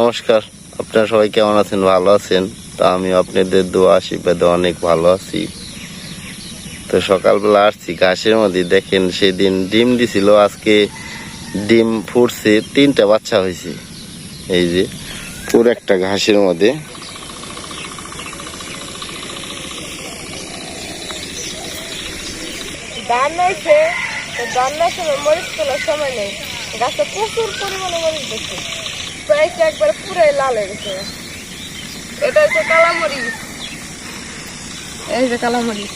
নমস্কার। আপনারা সবাই কেমন আছেন? ভালো আছেন? তা আমি আপনাদের দোয়া, আশীর্বাদে অনেক ভালো আছি। তো সকালবেলা আসছি ঘাসের মধ্যে। দেখেন সেদিন ডিম দিছিল, আজকে ডিম ফুটছে, তিনটা বাচ্চা হয়েছে। এই যে, পুরো একটা ঘাসের মধ্যে। গাছটা প্রচুর পরিমাণে মরিচ দেখছে প্রাইসটা একবার পুরাই লাল হয়ে গেছে। এটা হচ্ছে কালামরিচ এই যে কালামরিচ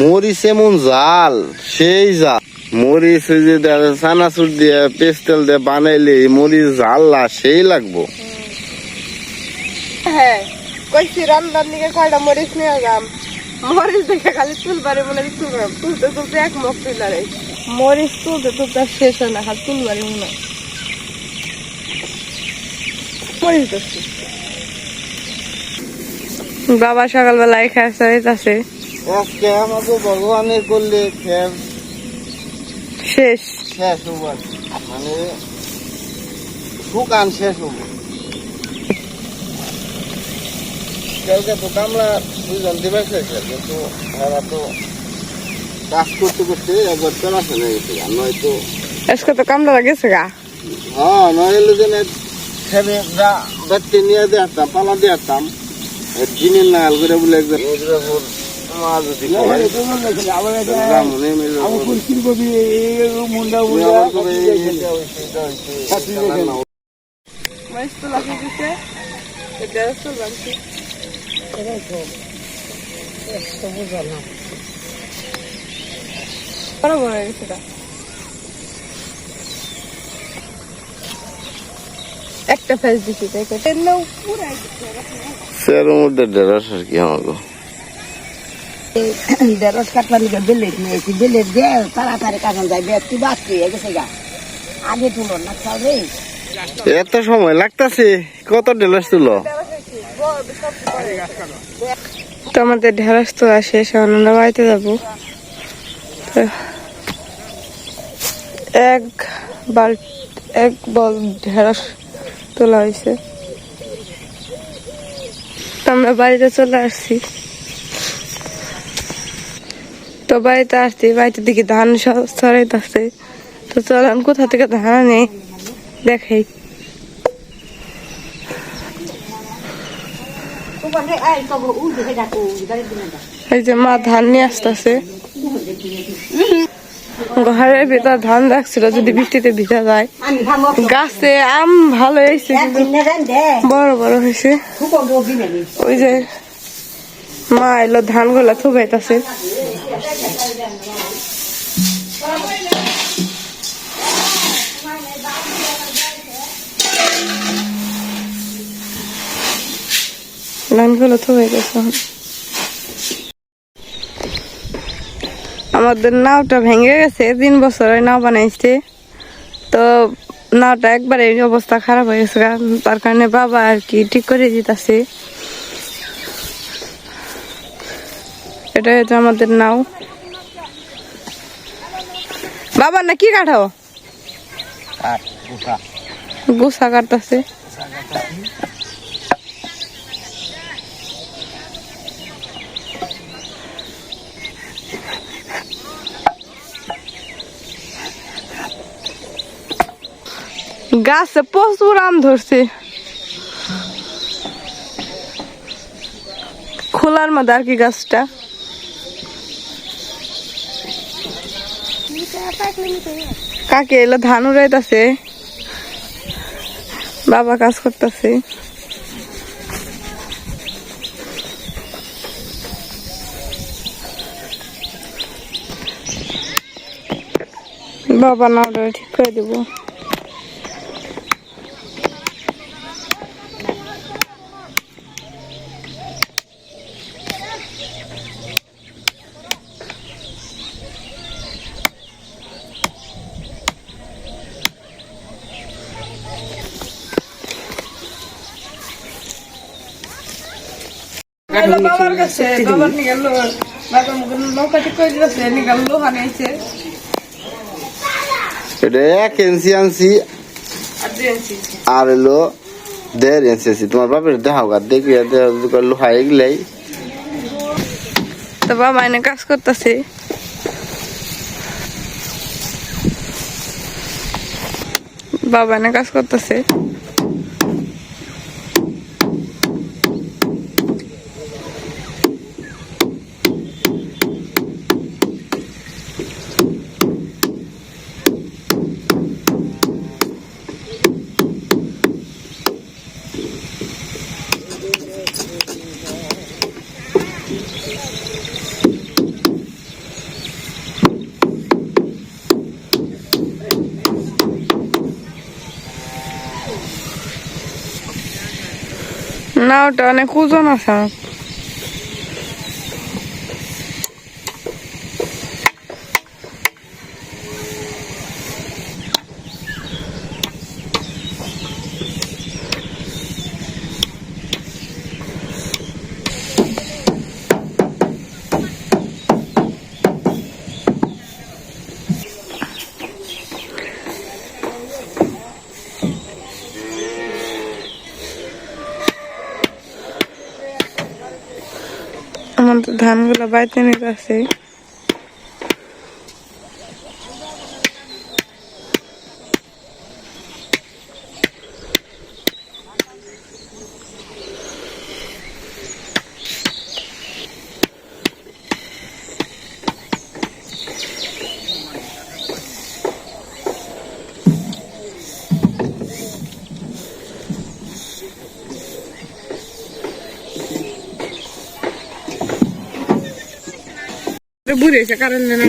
মরিচ এমন জাল সেই জাল। মরিচ যে চানাচুর দিয়ে পেস্টেল দিয়ে বানাইলে মরিচ জাল সেই লাগবো। হ্যাঁ। কইছি রান্নার দিকে কয়টা মরিচ নিয়ে যাম মরিচ দেখে খালি তুলবারে মনে হয় তুলবাম তুলতে তুলতে এক মুখ তুলে রে। মরিচ তুলতে তুলতে শেষ হয় না খালি তুলবারে মনে হয়। মরিচ বাবা সকালবেলা এখানে আছে আজকে আমাকে ভগবানের করলে শেষ শেষ। শেষ হব মানে শুকান শেষ হব। কালকে তো কামলা দুজন দিবে কিন্তু এরা তো কাজ করতে করতে একবার চলা চলে গেছে আর নয়তো আজকে তো কামলা গেছে গা? হ্যাঁ নইলে যেন ছেলে যা ব্যক্তি নিয়ে দেখতাম পালা দেখতাম জিনিস নাগাল করে বলে একজন মির্জাপুর মাছ তুলবাছি বড় বড় একটা ফেস দিছি তাই করে তেলও পুরাই সের মধ্যে ঢেঁড়স আর কি আমাকে দেড়শ কাটবার লিগে বেলেট নিয়েছি বেলেট দিয়ে তাড়াতাড়ি কাটন যায় ব্যক্তি বাঁচতে গেছে গা। আগে তুলো না খাও রে। এত সময় লাগতাছে কত ঢেঁড়স তুলো? তো আমাদের ঢেঁড়স তো আসে এখন আমরা বাড়িতে যাব। এক বাল এক বল ঢেঁড়স তোলা হয়েছে। আমরা বাড়িতে চলে আসছি। তো বাড়িতে আসছি, বাড়িতে দিকে ধান সরাইতে আসছে। তো চলেন, কোথা থেকে ধান আনে? দেখাই এই যে মা ধান নিয়ে আসতেছে। ঘরের ভিতর ধান রাখছিল যদি বৃষ্টিতে ভিজা যায়। গাছে আম ভালো হয়েছে বড় বড় হয়েছে। ওই যে মা এলো ধানগুলা থুবাইতেছে ধানগুলো থুবাইতেছে এখন। আমাদের নাওটা ভেঙে গেছে তিন বছর নাও বানাইছে। তো নাওটা একবারে এই অবস্থা খারাপ হয়ে গেছে। তার কারণে বাবা আর কি ঠিক করে দিতেছে। এটা হচ্ছে আমাদের নাও। বাবা না কি কাঠাও গুসা কাটতেছে। গাছে প্রচুর আম ধরছে। খোলার মধ্যে আর কি গাছটা। কাকে এলো ধান উড়াইতেছে? বাবা কাজ করতেছে। বাবা না ঠিক করে দেবো। বাবার কাছে বাবার নিয়ে গেল। নৌকা ঠিক করে দিয়েছে নিয়ে গেল লোহা নিয়েছে। এটা এক ইঞ্চি আনছি। আর হলো দেড় আনছি। তোমার বাপের দেখাও গা দেখবি লোহা এগুলাই। তো বাবা এনে কাজ করতেছে। বাবা এনে কাজ করতেছে। না ওটা অনেক ওজন আছে। আমাদের ধানগুলো বাইতে নিতে আছে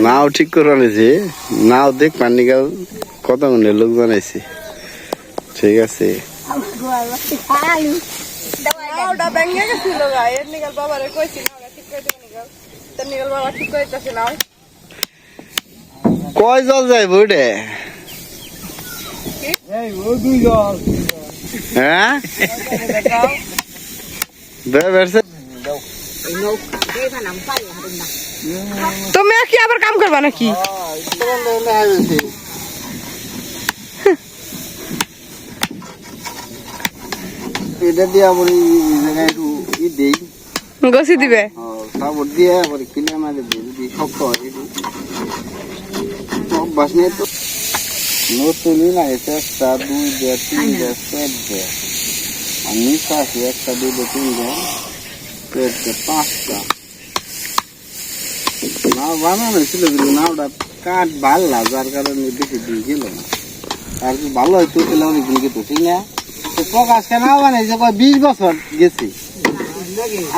নাও ঠিক করে আনেছি নাও দেখ পানি গাল কত মনে লোক বানাইছে। ঠিক আছে। কয় জল যাই বুড়ে হ্যাঁ? বে বেরছে। তুমি কি আবার কাম করবা নাকি? এটা দিয়ে আবার এই জায়গায় একটু ই দেই। গছি দিবে? তারপর দিয়ে আবার কিনে মারে দিই যদি শক্ত হয় একটু অভ্যাস নিয়ে তো। নতুনই না এটা একটা দুই দেড় তিন দেড় চার দেড়। আর নিঃশ্বাসে একটা দুই তিন দেড় চার পাঁচটা। নাও বানানো ছিল কিন্তু নাওটা কাঠ ভাল্লা যার কারণে বেশি দিন ছিল না। আর কি ভালো হয়তো তাহলে অনেকদিন গেতো, ঠিক না? প্রকাশ কেন বানাইছে কয় বিশ বছর গেছি।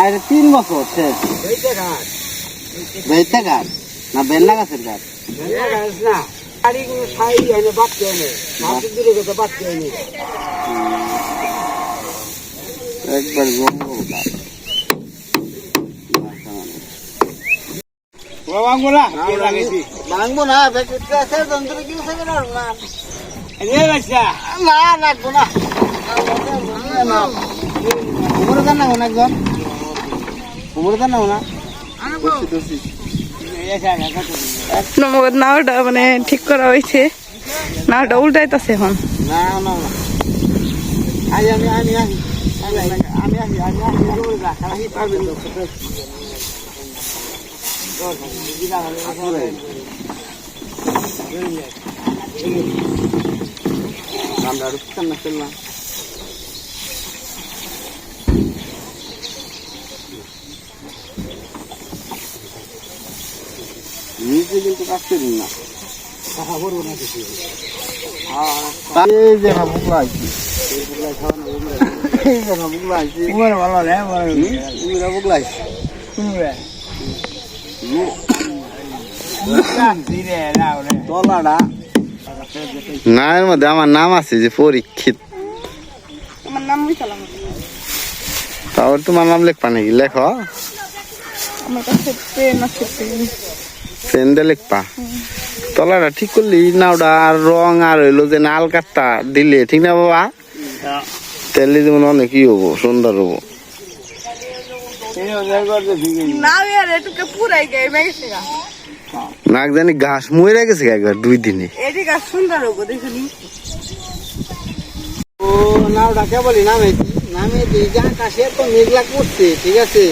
আর তিন বছর শেষ। বেতে গাছ? না বেল্লা গাছের গাছ? একবার জঙ্গল গাছ ভাঙবো না যন্ত্র কি না না লাগবো না উপরে দেন না একজন উপরে দেন না নমগত নাওটা মানে ঠিক করা হয়েছে নাওটা উল্টাইতেছে এখন না না না আই আমি আমি আসি আমি আসি আমি আসি আমি আসি আমি পারবেন আমরা রুকতাম না চললাম নিজে কিন্তু কাজ করি না বুকলা বুকলা আইছি উমরা বুকলা আইছি তলাটা না এর মধ্যে আমার নাম আছে যে পরীক্ষিত। আমার নাম তারপর তোমার নাম লেখবা নাকি? লেখো। পেন দিয়ে লেখবা। তলাটা ঠিক করলি নাওটা আর রং আর হইল যে নাল কাঠটা দিলে ঠিক না বাবা? তেল যেমন অনেক ই হব সুন্দর হব নামে আর এটুকে পুরাই গে মেগেছে গা নাক জানি ঘাস মরে গেছে একবার দুই দিনে। এটি গাছ সুন্দর হব দেখুনি ও নাওটা কেবলই নামেছি নামে দিয়ে যা কাশে তো মেঘলা করছে ঠিক আছে?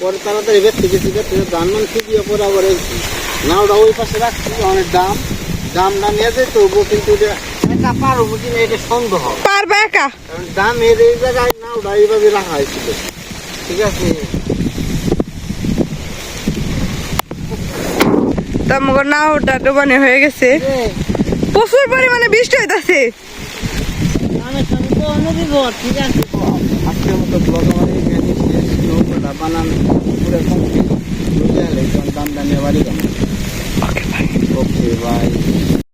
পরে তাড়াতাড়ি বেরতে গেছি বেরতে ধান মান খুঁজিয়ে পরে আবার নাওটা ওই পাশে রাখছি অনেক দাম দামটা নিয়ে যেত তবুও কিন্তু এটা একা পারব কিনা এটা সন্দেহ। পারবে একা? কারণ দামের এই জায়গায় নাওটা এইভাবে রাখা হয়েছিল ঠিক আছে? তোমার নাওটা ডোবানি হয়ে গেছে। প্রচুর পরিমাণে বৃষ্টি হইতাছে। আমি সঙ্গে তো ঠিক আছে। আজকের মতো ব্লগ আমার এখানে শেষ নৌকাটা বানান পুরো কমপ্লিট বুঝে গেলে ওকে বাই